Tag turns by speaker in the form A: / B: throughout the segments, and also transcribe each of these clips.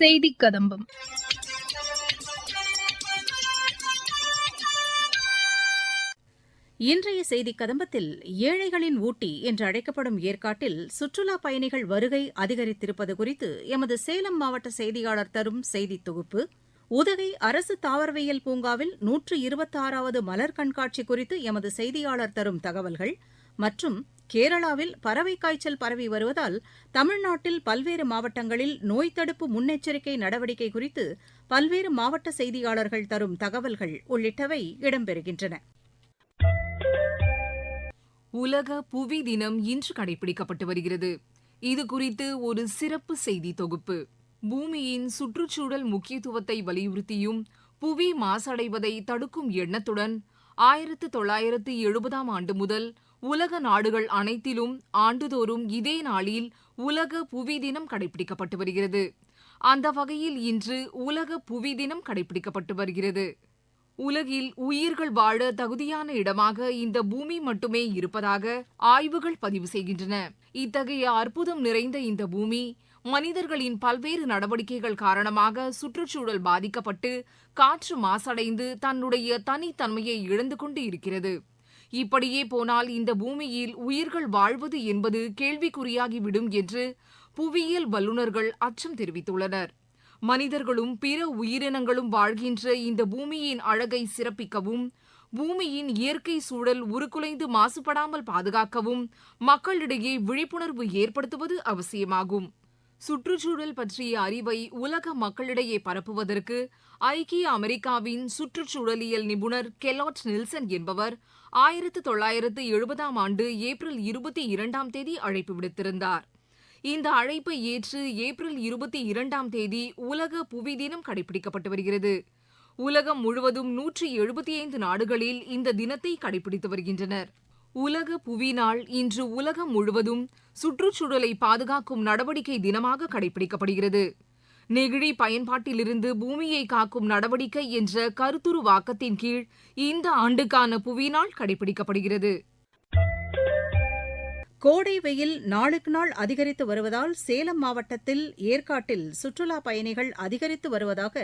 A: செய்தி கதம்பம் இன்றைய செய்தி கதம்பத்தில் ஏழைகளின் ஊட்டி என்று அழைக்கப்படும் ஏற்காட்டில் சுற்றுலா பயணிகள் வருகை அதிகரித்திருப்பது குறித்து எமது சேலம் மாவட்ட செய்தியாளர் தரும் செய்தி தொகுப்பு உதகை அரசு தாவரவியல் பூங்காவில் நூற்று இருபத்தாறாவது மலர் கண்காட்சி குறித்து எமது செய்தியாளர் தரும் தகவல்கள் மற்றும் கேரளாவில் பறவை காய்ச்சல் பரவி வருவதால் தமிழ்நாட்டில் பல்வேறு மாவட்டங்களில் நோய் தடுப்பு முன்னெச்சரிக்கை நடவடிக்கை குறித்து பல்வேறு மாவட்ட செய்தியாளர்கள் தரும் தகவல்கள் உள்ளிட்டவை இடம்பெறுகின்றன உலக புவி தினம் இன்று கடைபிடிக்கப்பட்டு வருகிறது இது குறித்து ஒரு சிறப்பு செய்தி தொகுப்பு பூமியின் சுற்றுச்சூழல் முக்கியத்துவத்தை வலியுறுத்தியும் புவி மாசடைவதை தடுக்கும் எண்ணத்துடன் ஆயிரத்து தொள்ளாயிரத்து எழுபதாம் ஆண்டு முதல் உலக நாடுகள் அனைத்திலும் ஆண்டுதோறும் இதே நாளில் உலக புவி தினம் கடைபிடிக்கப்பட்டு வருகிறது அந்த வகையில் இன்று உலக புவி தினம் கடைபிடிக்கப்பட்டு வருகிறது உலகில் உயிர்கள் வாழ தகுதியான இடமாக இந்த பூமி மட்டுமே இருப்பதாக ஆய்வுகள் பதிவு செய்கின்றன இத்தகைய அற்புதம் நிறைந்த இந்த பூமி மனிதர்களின் பல்வேறு நடவடிக்கைகள் காரணமாக சுற்றுச்சூழல் பாதிக்கப்பட்டு காற்று மாசடைந்து தன்னுடைய தனித்தன்மையை இழந்து கொண்டு இருக்கிறது இப்படியே போனால் இந்த பூமியில் உயிர்கள் வாழ்வது என்பது கேள்விக்குறியாகிவிடும் என்று புவியியல் வல்லுநர்கள் அச்சம் தெரிவித்துள்ளனர் மனிதர்களும் பிற உயிரினங்களும் வாழ்கின்ற இந்த பூமியின் அழகை சிறப்பிக்கவும் பூமியின் இயற்கை சூழல் உருக்குலைந்து மாசுபடாமல் பாதுகாக்கவும் மக்களிடையே விழிப்புணர்வு ஏற்படுத்துவது அவசியமாகும் சுற்றுச்சூழல் பற்றிய அறிவை உலக மக்களிடையே பரப்புவதற்கு ஐக்கிய அமெரிக்காவின் சுற்றுச்சூழலியல் நிபுணர் கெலாட் நில்சன் என்பவர் ஆயிரத்து தொள்ளாயிரத்து எழுபதாம் ஆண்டு ஏப்ரல் இருபத்தி இரண்டாம் தேதி அழைப்பு விடுத்திருந்தார் இந்த அழைப்பை ஏற்று ஏப்ரல் இருபத்தி இரண்டாம் தேதி உலக புவி தினம் கடைபிடிக்கப்பட்டு வருகிறது உலகம் முழுவதும் நூற்றி எழுபத்தி ஐந்து நாடுகளில் இந்த தினத்தை கடைபிடித்து வருகின்றனர் உலக நாள் இன்று உலகம் முழுவதும் சுற்றுச்சூழலை பாதுகாக்கும் நடவடிக்கை தினமாக கடைபிடிக்கப்படுகிறது நெகிழி பயன்பாட்டிலிருந்து பூமியை காக்கும் நடவடிக்கை என்ற கருத்துரு வாக்கத்தின் கீழ் இந்த ஆண்டுக்கான நாள் கடைபிடிக்கப்படுகிறது கோடை வெயில் நாளுக்கு நாள் அதிகரித்து வருவதால் சேலம் மாவட்டத்தில் ஏற்காட்டில் சுற்றுலா பயணிகள் அதிகரித்து வருவதாக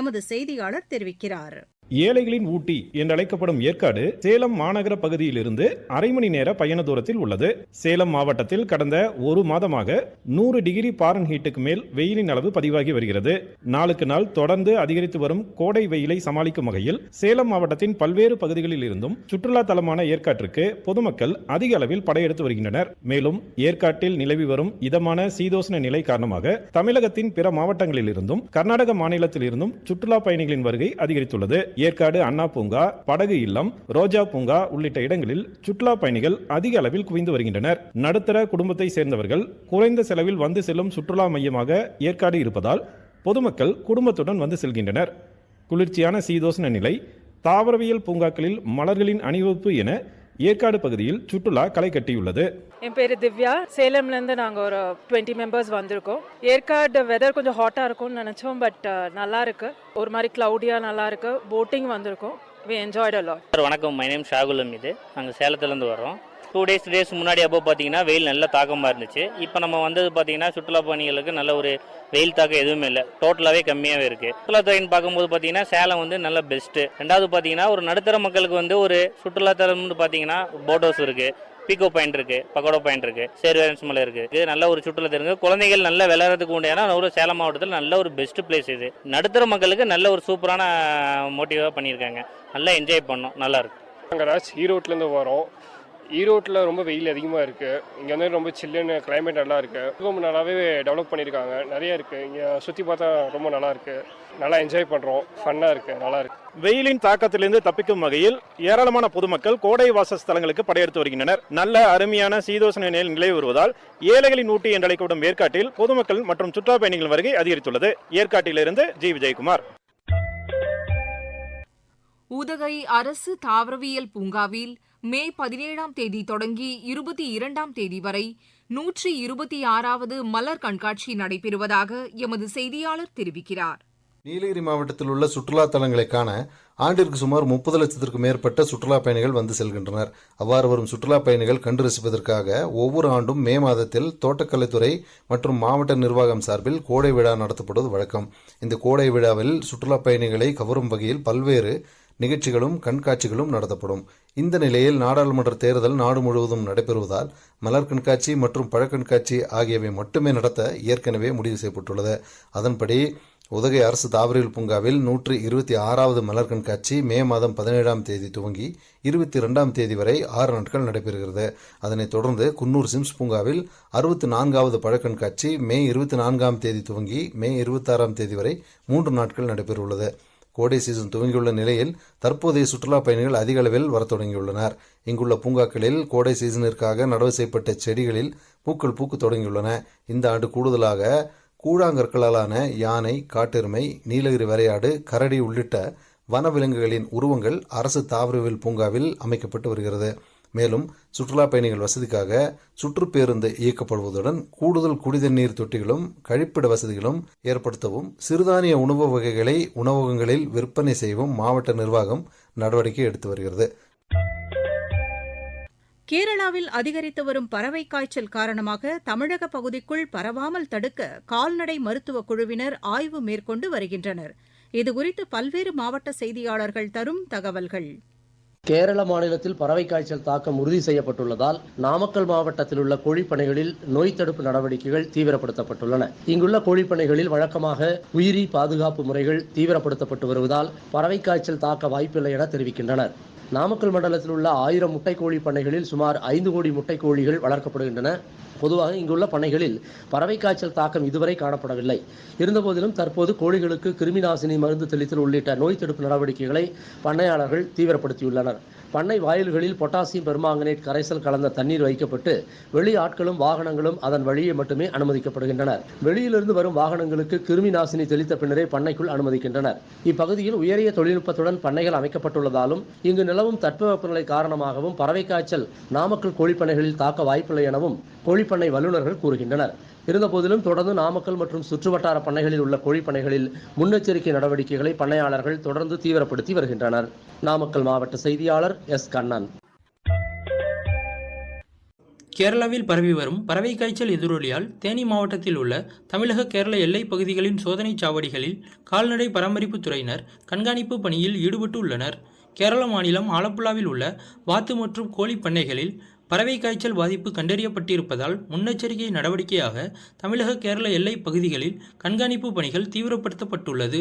A: எமது செய்தியாளர் தெரிவிக்கிறார்
B: ஏழைகளின் ஊட்டி என்றழைக்கப்படும் ஏற்காடு சேலம் மாநகர பகுதியிலிருந்து அரை மணி நேர பயண தூரத்தில் உள்ளது சேலம் மாவட்டத்தில் கடந்த ஒரு மாதமாக நூறு டிகிரி பாரன் ஹீட்டுக்கு மேல் வெயிலின் அளவு பதிவாகி வருகிறது நாளுக்கு நாள் தொடர்ந்து அதிகரித்து வரும் கோடை வெயிலை சமாளிக்கும் வகையில் சேலம் மாவட்டத்தின் பல்வேறு பகுதிகளில் இருந்தும் சுற்றுலா தலமான ஏற்காட்டிற்கு பொதுமக்கள் அதிக அளவில் படையெடுத்து வருகின்றனர் மேலும் ஏற்காட்டில் நிலவி வரும் இதமான சீதோஷ்ண நிலை காரணமாக தமிழகத்தின் பிற மாவட்டங்களில் இருந்தும் கர்நாடக மாநிலத்தில் இருந்தும் சுற்றுலா பயணிகளின் வருகை அதிகரித்துள்ளது ஏற்காடு அண்ணா பூங்கா படகு இல்லம் ரோஜா பூங்கா உள்ளிட்ட இடங்களில் சுற்றுலா பயணிகள் அதிக அளவில் குவிந்து வருகின்றனர் நடுத்தர குடும்பத்தை சேர்ந்தவர்கள் குறைந்த செலவில் வந்து செல்லும் சுற்றுலா மையமாக ஏற்காடு இருப்பதால் பொதுமக்கள் குடும்பத்துடன் வந்து செல்கின்றனர் குளிர்ச்சியான சீதோஷ்ண நிலை தாவரவியல் பூங்காக்களில் மலர்களின் அணிவகுப்பு என ஏற்காடு பகுதியில் சுற்றுலா களை கட்டியுள்ளது
C: என் பேர் திவ்யா சேலம்லேருந்து நாங்கள் ஒரு டுவெண்ட்டி மெம்பர்ஸ் வந்திருக்கோம் ஏற்காடு வெதர் கொஞ்சம் ஹாட்டாக இருக்கும்னு நினச்சோம் பட் uh, நல்லா இருக்கு ஒரு மாதிரி க்ளவுடியாக நல்லா இருக்கு போட்டிங் வந்திருக்கோம் வி என்ஜாய்ட் அலா
D: வணக்கம் மை நேம் ஷாகுலம் இது நாங்கள் சேலத்துலேருந்து வரோம் டூ டேஸ் டேஸ் முன்னாடி அப்போ பார்த்தீங்கன்னா வெயில் நல்ல தாக்கமாக இருந்துச்சு இப்போ நம்ம வந்தது பார்த்தீங்கன்னா சுற்றுலா பயணிகளுக்கு நல்ல ஒரு வெயில் தாக்கம் எதுவுமே இல்லை டோட்டலாகவே கம்மியாகவே இருக்குது சுற்றுலாத்துறைன்னு பார்க்கும்போது பார்த்தீங்கன்னா சேலம் வந்து நல்ல பெஸ்ட்டு ரெண்டாவது பார்த்தீங்கன்னா ஒரு நடுத்தர மக்களுக்கு வந்து ஒரு சுற்றுலாத்தலம்னு பார்த்தீங்கன்னா போட் ஹவுஸ் இருக்குது பிகோ பாயிண்ட் இருக்கு பகோடோ பாயிண்ட் இருக்கு சேர்வேரன்ஸ் மலை இருக்கு இது நல்ல ஒரு சுற்றுலா இருக்கு குழந்தைகள் நல்லா விளையாடுறதுக்கு உண்டியான ஒரு சேலம் மாவட்டத்தில் நல்ல ஒரு பெஸ்ட் பிளேஸ் இது நடுத்தர மக்களுக்கு நல்ல ஒரு சூப்பரான மோட்டிவாக பண்ணியிருக்காங்க நல்லா என்ஜாய் பண்ணோம் நல்லா இருக்கு
E: ஈரோட்லேருந்து வரோம் ஈரோட்டில் ரொம்ப வெயில் அதிகமாக இருக்குது இங்கே வந்து ரொம்ப சில்லுன்னு கிளைமேட் நல்லா இருக்குது ரொம்ப நல்லாவே டெவலப் பண்ணியிருக்காங்க நிறையா இருக்குது இங்கே சுற்றி பார்த்தா ரொம்ப நல்லா நல்லா என்ஜாய் பண்ணுறோம் ஃபன்னாக இருக்குது நல்லா இருக்குது
F: வெயிலின் தாக்கத்திலிருந்து தப்பிக்கும் வகையில் ஏராளமான பொதுமக்கள் கோடை வாசஸ்தலங்களுக்கு படையெடுத்து வருகின்றனர் நல்ல அருமையான சீதோசன நிலையில் நிலை வருவதால் ஏழைகளின் ஊட்டி என்றழைக்கப்படும் ஏற்காட்டில் பொதுமக்கள் மற்றும் சுற்றுலா பயணிகள் வருகை அதிகரித்துள்ளது ஏற்காட்டிலிருந்து ஜி விஜயகுமார்
A: உதகை அரசு தாவரவியல் பூங்காவில் மே பதினேழாம் தேதி தொடங்கி இருபத்தி இரண்டாம் தேதி வரை நூற்றி இருபத்தி ஆறாவது மலர் கண்காட்சி நடைபெறுவதாக எமது செய்தியாளர் தெரிவிக்கிறார்
G: நீலகிரி மாவட்டத்தில் உள்ள சுற்றுலா தலங்களை காண ஆண்டிற்கு சுமார் முப்பது லட்சத்திற்கும் மேற்பட்ட சுற்றுலா பயணிகள் வந்து செல்கின்றனர் அவ்வாறு வரும் சுற்றுலா பயணிகள் கண்டு ரசிப்பதற்காக ஒவ்வொரு ஆண்டும் மே மாதத்தில் தோட்டக்கலைத்துறை மற்றும் மாவட்ட நிர்வாகம் சார்பில் கோடை விழா நடத்தப்படுவது வழக்கம் இந்த கோடை விழாவில் சுற்றுலா பயணிகளை கவரும் வகையில் பல்வேறு நிகழ்ச்சிகளும் கண்காட்சிகளும் நடத்தப்படும் இந்த நிலையில் நாடாளுமன்ற தேர்தல் நாடு முழுவதும் நடைபெறுவதால் மலர் கண்காட்சி மற்றும் பழக்கண்காட்சி ஆகியவை மட்டுமே நடத்த ஏற்கனவே முடிவு செய்யப்பட்டுள்ளது அதன்படி உதகை அரசு தாவரியல் பூங்காவில் நூற்றி இருபத்தி ஆறாவது மலர் கண்காட்சி மே மாதம் பதினேழாம் தேதி துவங்கி இருபத்தி ரெண்டாம் தேதி வரை ஆறு நாட்கள் நடைபெறுகிறது அதனைத் தொடர்ந்து குன்னூர் சிம்ஸ் பூங்காவில் அறுபத்தி நான்காவது பழக்கண்காட்சி மே இருபத்தி நான்காம் தேதி துவங்கி மே இருபத்தாறாம் தேதி வரை மூன்று நாட்கள் நடைபெறவுள்ளது கோடை சீசன் துவங்கியுள்ள நிலையில் தற்போதைய சுற்றுலா பயணிகள் அதிக அளவில் வரத் தொடங்கியுள்ளனர் இங்குள்ள பூங்காக்களில் கோடை சீசனிற்காக நடவு செய்யப்பட்ட செடிகளில் பூக்கள் பூக்கு தொடங்கியுள்ளன இந்த ஆண்டு கூடுதலாக கூழாங்கற்களாலான யானை காட்டெருமை நீலகிரி வரையாடு கரடி உள்ளிட்ட வனவிலங்குகளின் உருவங்கள் அரசு தாவரவியல் பூங்காவில் அமைக்கப்பட்டு வருகிறது மேலும் சுற்றுலா பயணிகள் வசதிக்காக சுற்றுப்பேருந்து இயக்கப்படுவதுடன் கூடுதல் நீர் தொட்டிகளும் கழிப்பிட வசதிகளும் ஏற்படுத்தவும் சிறுதானிய உணவு வகைகளை உணவகங்களில் விற்பனை செய்யவும் மாவட்ட நிர்வாகம் நடவடிக்கை எடுத்து வருகிறது
A: கேரளாவில் அதிகரித்து வரும் பறவை காய்ச்சல் காரணமாக தமிழக பகுதிக்குள் பரவாமல் தடுக்க கால்நடை மருத்துவ குழுவினர் ஆய்வு மேற்கொண்டு வருகின்றனர் இதுகுறித்து பல்வேறு மாவட்ட செய்தியாளர்கள் தரும் தகவல்கள்
H: கேரள மாநிலத்தில் பறவை காய்ச்சல் தாக்கம் உறுதி செய்யப்பட்டுள்ளதால் நாமக்கல் மாவட்டத்தில் உள்ள கோழிப்பனைகளில் நோய் தடுப்பு நடவடிக்கைகள் தீவிரப்படுத்தப்பட்டுள்ளன இங்குள்ள கோழிப்பனைகளில் வழக்கமாக உயிரி பாதுகாப்பு முறைகள் தீவிரப்படுத்தப்பட்டு வருவதால் பறவை காய்ச்சல் தாக்க வாய்ப்பில்லை என தெரிவிக்கின்றனர் நாமக்கல் மண்டலத்தில் உள்ள ஆயிரம் முட்டைக்கோழிப் பண்ணைகளில் சுமார் ஐந்து கோடி முட்டை கோழிகள் வளர்க்கப்படுகின்றன பொதுவாக இங்குள்ள பண்ணைகளில் பறவை காய்ச்சல் தாக்கம் இதுவரை காணப்படவில்லை இருந்தபோதிலும் தற்போது கோழிகளுக்கு கிருமிநாசினி மருந்து தெளித்தல் உள்ளிட்ட நோய் தடுப்பு நடவடிக்கைகளை பண்ணையாளர்கள் தீவிரப்படுத்தியுள்ளனர் பண்ணை வாயில்களில் பொட்டாசியம் பெர்மாங்கனேட் கரைசல் கலந்த தண்ணீர் வைக்கப்பட்டு வெளி ஆட்களும் வாகனங்களும் அதன் வழியே மட்டுமே அனுமதிக்கப்படுகின்றனர் வெளியிலிருந்து வரும் வாகனங்களுக்கு கிருமி நாசினி தெளித்த பின்னரே பண்ணைக்குள் அனுமதிக்கின்றனர் இப்பகுதியில் உயரிய தொழில்நுட்பத்துடன் பண்ணைகள் அமைக்கப்பட்டுள்ளதாலும் இங்கு நிலவும் தட்பவெப்பநிலை காரணமாகவும் பறவை காய்ச்சல் நாமக்கல் கோழிப்பண்ணைகளில் தாக்க வாய்ப்பில்லை எனவும் கோழிப்பண்ணை வல்லுநர்கள் கூறுகின்றனர் இருந்தபோதிலும் தொடர்ந்து நாமக்கல் மற்றும் சுற்றுவட்டார பண்ணைகளில் உள்ள கோழிப்பணைகளில் முன்னெச்சரிக்கை நடவடிக்கைகளை பண்ணையாளர்கள் தொடர்ந்து தீவிரப்படுத்தி வருகின்றனர் நாமக்கல் மாவட்ட செய்தியாளர் எஸ் கண்ணன்
A: கேரளாவில் பரவி வரும் பறவை காய்ச்சல் எதிரொலியால் தேனி மாவட்டத்தில் உள்ள தமிழக கேரள எல்லைப் பகுதிகளின் சோதனைச் சாவடிகளில் கால்நடை பராமரிப்பு துறையினர் கண்காணிப்பு பணியில் ஈடுபட்டுள்ளனர் கேரள மாநிலம் ஆலப்புழாவில் உள்ள வாத்து மற்றும் கோழி பண்ணைகளில் பறவை காய்ச்சல் பாதிப்பு கண்டறியப்பட்டிருப்பதால் முன்னெச்சரிக்கை நடவடிக்கையாக தமிழக கேரள எல்லை பகுதிகளில் கண்காணிப்பு பணிகள் தீவிரப்படுத்தப்பட்டுள்ளது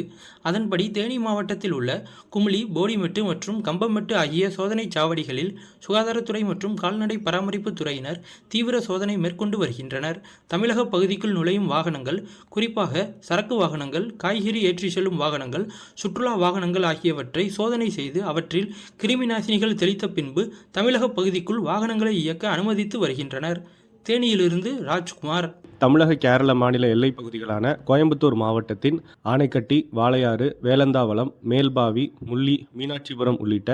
A: அதன்படி தேனி மாவட்டத்தில் உள்ள குமிளி போடிமெட்டு மற்றும் கம்பமெட்டு ஆகிய சோதனை சாவடிகளில் சுகாதாரத்துறை மற்றும் கால்நடை பராமரிப்பு துறையினர் தீவிர சோதனை மேற்கொண்டு வருகின்றனர் தமிழக பகுதிக்குள் நுழையும் வாகனங்கள் குறிப்பாக சரக்கு வாகனங்கள் காய்கறி ஏற்றிச் செல்லும் வாகனங்கள் சுற்றுலா வாகனங்கள் ஆகியவற்றை சோதனை செய்து அவற்றில் கிருமி நாசினிகள் தெளித்த பின்பு தமிழக பகுதிக்குள் வாகனங்களை இயக்க அனுமதித்து வருகின்றனர் தேனியிலிருந்து ராஜ்குமார்
I: தமிழக கேரள மாநில எல்லைப் பகுதிகளான கோயம்புத்தூர் மாவட்டத்தின் ஆனைக்கட்டி வாளையாறு வேலந்தாவளம் மேல்பாவி முள்ளி மீனாட்சிபுரம் உள்ளிட்ட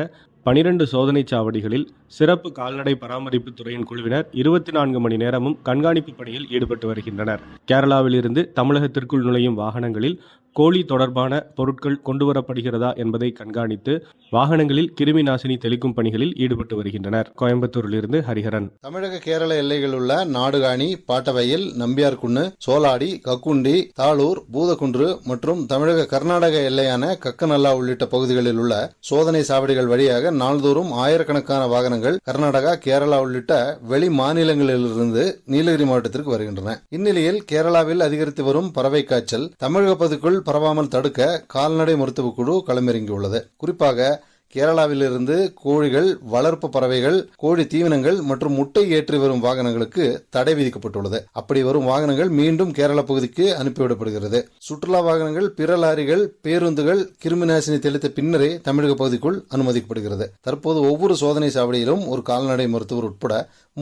I: பனிரெண்டு சோதனை சாவடிகளில் சிறப்பு கால்நடை பராமரிப்பு துறையின் குழுவினர் இருபத்தி நான்கு மணி நேரமும் கண்காணிப்பு பணியில் ஈடுபட்டு வருகின்றனர் கேரளாவிலிருந்து தமிழகத்திற்குள் நுழையும் வாகனங்களில் கோழி தொடர்பான பொருட்கள் கொண்டுவரப்படுகிறதா என்பதை கண்காணித்து வாகனங்களில் கிருமி நாசினி தெளிக்கும் பணிகளில் ஈடுபட்டு வருகின்றனர் கோயம்புத்தூரிலிருந்து ஹரிஹரன்
J: தமிழக கேரள எல்லைகள் உள்ள நாடுகாணி பாட்டவயல் நம்பியார்குன்னு சோலாடி கக்குண்டி தாளூர் பூதக்குன்று மற்றும் தமிழக கர்நாடக எல்லையான கக்கநல்லா உள்ளிட்ட பகுதிகளில் உள்ள சோதனை சாவடிகள் வழியாக நாள்தோறும் ஆயிரக்கணக்கான வாகனங்கள் கர்நாடகா கேரளா உள்ளிட்ட வெளி மாநிலங்களிலிருந்து நீலகிரி மாவட்டத்திற்கு வருகின்றன இந்நிலையில் கேரளாவில் அதிகரித்து வரும் பறவை காய்ச்சல் தமிழகப்பதுக்குள் பரவாமல் தடுக்க கால்நடை மருத்துவக்குழு குழு களமிறங்கியுள்ளது குறிப்பாக கேரளாவிலிருந்து கோழிகள் வளர்ப்பு பறவைகள் கோழி தீவனங்கள் மற்றும் முட்டை ஏற்றி வரும் வாகனங்களுக்கு தடை விதிக்கப்பட்டுள்ளது அப்படி வரும் வாகனங்கள் மீண்டும் கேரள பகுதிக்கு அனுப்பிவிடப்படுகிறது சுற்றுலா வாகனங்கள் பிற லாரிகள் பேருந்துகள் கிருமிநாசினி தெளித்த பின்னரே தமிழக பகுதிக்குள் அனுமதிக்கப்படுகிறது தற்போது ஒவ்வொரு சோதனை சாவடியிலும் ஒரு கால்நடை மருத்துவர் உட்பட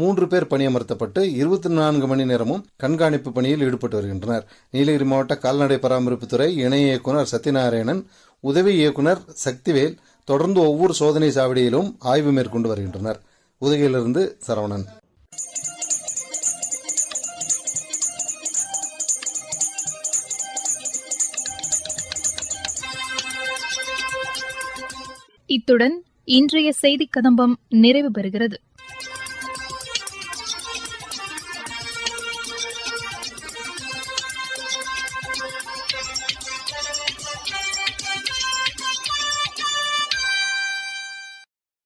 J: மூன்று பேர் பணியமர்த்தப்பட்டு இருபத்தி நான்கு மணி நேரமும் கண்காணிப்பு பணியில் ஈடுபட்டு வருகின்றனர் நீலகிரி மாவட்ட கால்நடை பராமரிப்புத்துறை இணை இயக்குநர் சத்யநாராயணன் உதவி இயக்குநர் சக்திவேல் தொடர்ந்து ஒவ்வொரு சோதனை சாவடியிலும் ஆய்வு மேற்கொண்டு வருகின்றனர் உதகையிலிருந்து சரவணன்
A: இத்துடன் இன்றைய செய்தி கதம்பம் நிறைவு பெறுகிறது